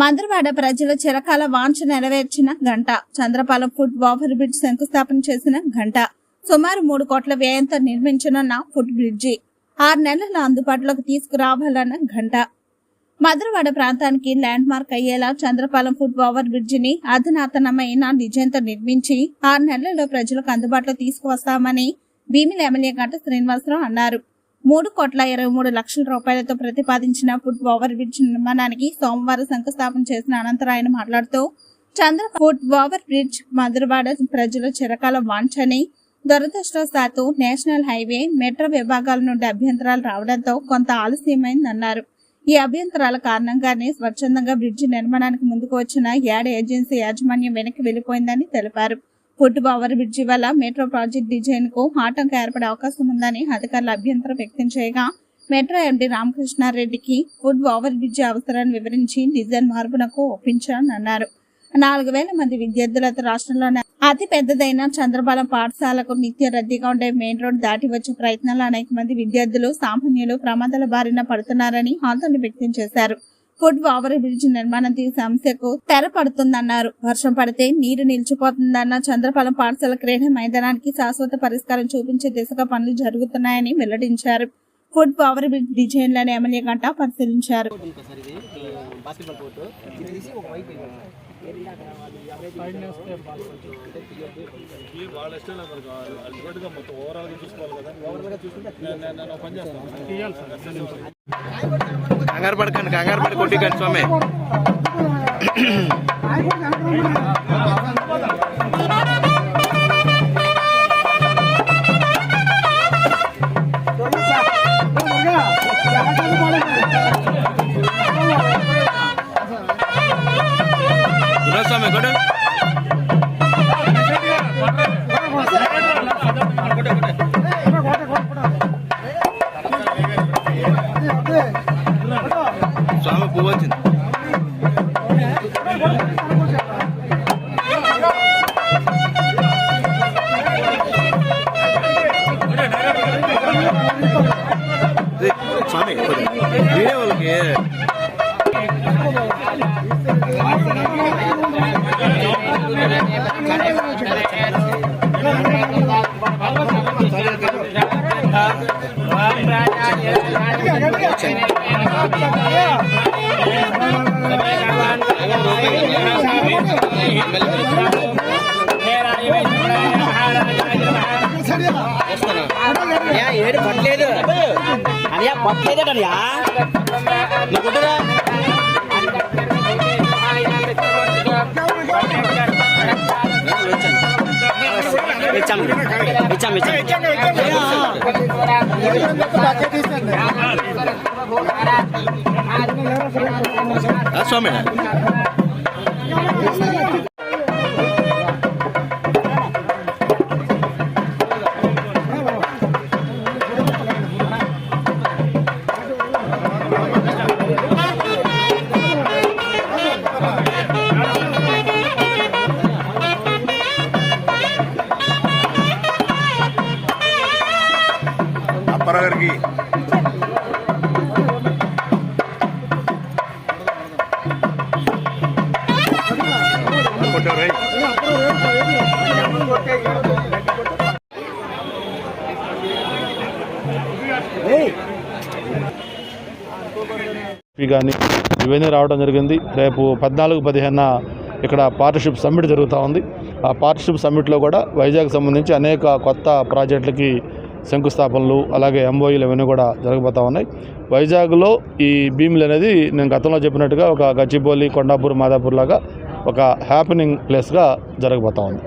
మందరవాడ ప్రజల చిరకాల వాంఛ నెరవేర్చిన గంట. చంద్రపాలెం ఫుడ్ ఓవర్ బ్రిడ్జ్ శంకుస్థాపన చేసిన గంట. సుమారు మూడు కోట్ల వ్యయంతో నిర్మించనున్న ఫుడ్ బ్రిడ్జి. ఆరు నెలల అందుబాటులోకి తీసుకురావాలన్న గంట. మధురవాడ ప్రాంతానికి ల్యాండ్ మార్క్ అయ్యేలా చంద్రపాలెం ఫుడ్ ఓవర్ బ్రిడ్జిని అధునాతనమైన డిజైన్తో నిర్మించి ఆరు నెలల్లో ప్రజలకు అందుబాటులో తీసుకువస్తామని భీమిలి ఎమ్మెల్యే గంట శ్రీనివాసరావు అన్నారు. మూడు కోట్ల ఇరవై మూడు లక్షల రూపాయలతో ప్రతిపాదించిన ఫుడ్ ఓవర్ బ్రిడ్జ్ నిర్మాణానికి సోమవారం శంకుస్థాపన చేసిన అనంతరం ఆయన మాట్లాడుతూ Chandra foot over bridge Madhurawada ప్రజల చిరకాల వాంఛని దురదృష్టవశాత్తు నేషనల్ హైవే మెట్రో విభాగాల నుండి అభ్యంతరాలు రావడంతో కొంత ఆలస్యమైందన్నారు. ఈ అభ్యంతరాల కారణంగానే స్వచ్ఛందంగా బ్రిడ్జి నిర్మాణానికి ముందుకు వచ్చిన యాడ్ ఏజెన్సీ యాజమాన్యం వెనక్కి వెళ్ళిపోయిందని తెలిపారు. ఫుట్ ఓవర్ బ్రిడ్జి వల్ల మెట్రో ప్రాజెక్ట్ డిజైన్కు ఆటంకం ఏర్పడే అవకాశం ఉందని అధికారులు అభ్యంతరం వ్యక్తం చేయగా మెట్రో ఎండి రామకృష్ణారెడ్డికి ఫుడ్ ఓవర్ బ్రిడ్జి అవసరాన్ని వివరించి డిజైన్ మార్పునకు ఒప్పించాలని అన్నారు. నాలుగు వేల మంది విద్యార్థులతో రాష్ట్రంలోనే అతి పెద్దదైన చంద్రబాలం పాఠశాలకు నిత్య రద్దీగా ఉండే మెయిన్ రోడ్ దాటి వచ్చే ప్రయత్నాలు అనేక మంది విద్యార్థులు సామాన్యులు ప్రమాదాల బారిన పడుతున్నారని ఆందోళన వ్యక్తం చేశారు. ఫుడ్ ఓవర్ బ్రిడ్జ్ నిర్మాణం ఈ సమస్యకు తెరపడుతుందన్నారు వర్షం పడితే నీరు నిలిచిపోతుందన్న చంద్రపాలెం పాఠశాల క్రీడా మైదానానికి శాశ్వత పరిష్కారం చూపించే దిశగా పనులు జరుగుతున్నాయని వెల్లడించారు. ఫుడ్ ఓవర్ బ్రిడ్జ్ డిజైన్లను ఎమ్మెల్యే గంట పరిశీలించారు. చూసుకోవాలి కదా ఓవర్గా చూసుకుంటే నేను నేను- నేను ఒక పని చేస్తాను కంగారు ఏడు పట్టలేదు. అయ్యా పట్టలేదు అయ్యా నువ్వు కొట్టురా ఇచ్చాం ఇచ్చాం ఇచ్చాం ఆ, స్వామి అప్పారావు గారికి. కానీ ఇవన్నీ రావడం జరిగింది. రేపు పద్నాలుగు పదిహేన ఇక్కడ పార్ట్నర్షిప్ సమ్మిట్ జరుగుతూ ఉంది. ఆ పార్ట్నర్షిప్ సమ్మిట్లో కూడా వైజాగ్ సంబంధించి అనేక కొత్త ప్రాజెక్టులకి శంకుస్థాపనలు అలాగే ఎంఓఈలు ఇవన్నీ కూడా జరగబోతూ ఉన్నాయి. వైజాగ్లో ఈ భీములు అనేది నేను గతంలో చెప్పినట్టుగా ఒక గచ్చిబౌలి కొండాపూర్ మాదాపూర్ లాగా ఒక హ్యాపెనింగ్ ప్లేస్గా జరగబోతూ ఉంది.